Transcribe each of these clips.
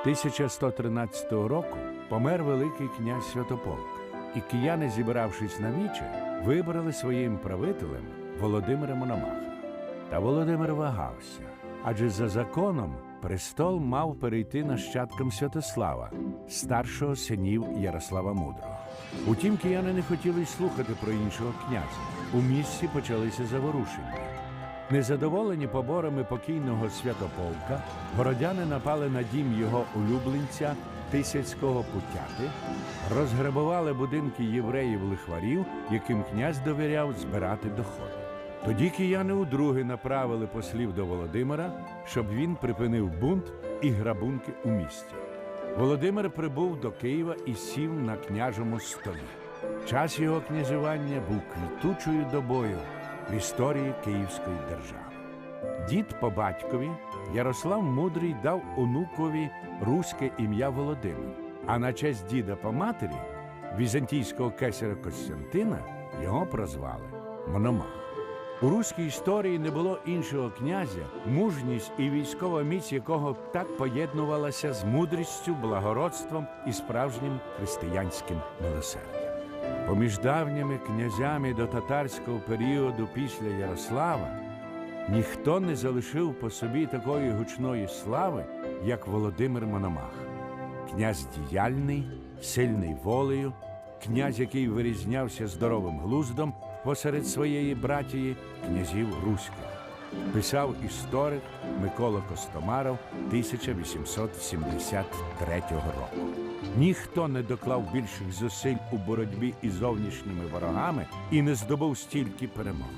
1113 року помер Великий князь Святополк, і кияни, зібравшись на віче, вибрали своїм правителем Володимира Мономаха. Та Володимир вагався, адже за законом престол мав перейти нащадкам Святослава, старшого синів Ярослава Мудрого. Утім, кияни не хотіли й слухати про іншого князя. У місті почалися заворушення. Незадоволені поборами покійного святополка, городяни напали на дім його улюбленця Тисяцького путяти, розграбували будинки євреїв-лихварів, яким князь довіряв збирати доходи. Тоді кияни удруге направили послів до Володимира, щоб він припинив бунт і грабунки у місті. Володимир прибув до Києва і сів на княжому столі. Час його князювання був квітучою добою в історії Київської держави. Дід по батькові Ярослав Мудрий дав онукові руське ім'я Володимир, а на честь діда по матері візантійського кесаря Костянтина його прозвали Мономах. У руській історії не було іншого князя, мужність і військова міць якого так поєднувалася з мудрістю, благородством і справжнім християнським милосердям. Поміж давніми князями до татарського періоду після Ярослава ніхто не залишив по собі такої гучної слави, як Володимир Мономах. Князь діяльний, сильний волею, князь, який вирізнявся здоровим глуздом посеред своєї братії князів руських. Писав історик Микола Костомаров 1873 року. Ніхто не доклав більших зусиль у боротьбі із зовнішніми ворогами і не здобув стільки перемог.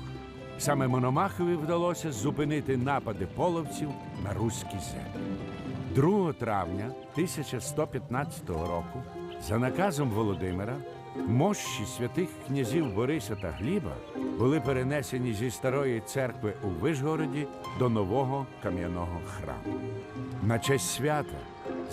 Саме Мономахові вдалося зупинити напади половців на руські землі. 2 травня 1115 року, за наказом Володимира, мощі святих князів Бориса та Гліба були перенесені зі старої церкви у Вишгороді до нового кам'яного храму. На честь свята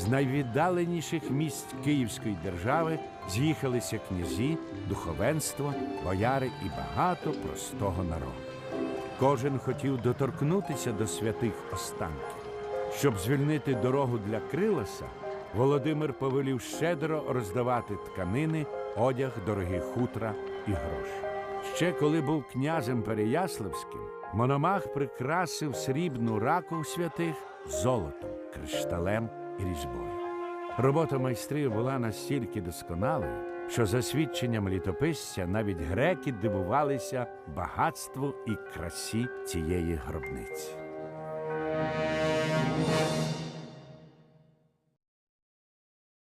з найвіддаленіших місць Київської держави з'їхалися князі, духовенство, бояри і багато простого народу. Кожен хотів доторкнутися до святих останків. Щоб звільнити дорогу для Крилоса, Володимир повелів щедро роздавати тканини, одяг, дорогі хутра і гроші. Ще коли був князем Переяславським, Мономах прикрасив срібну раку святих золотом, кришталем і різьбою. Робота майстрів була настільки досконалою, що за свідченням літописця навіть греки дивувалися багатству і красі цієї гробниці.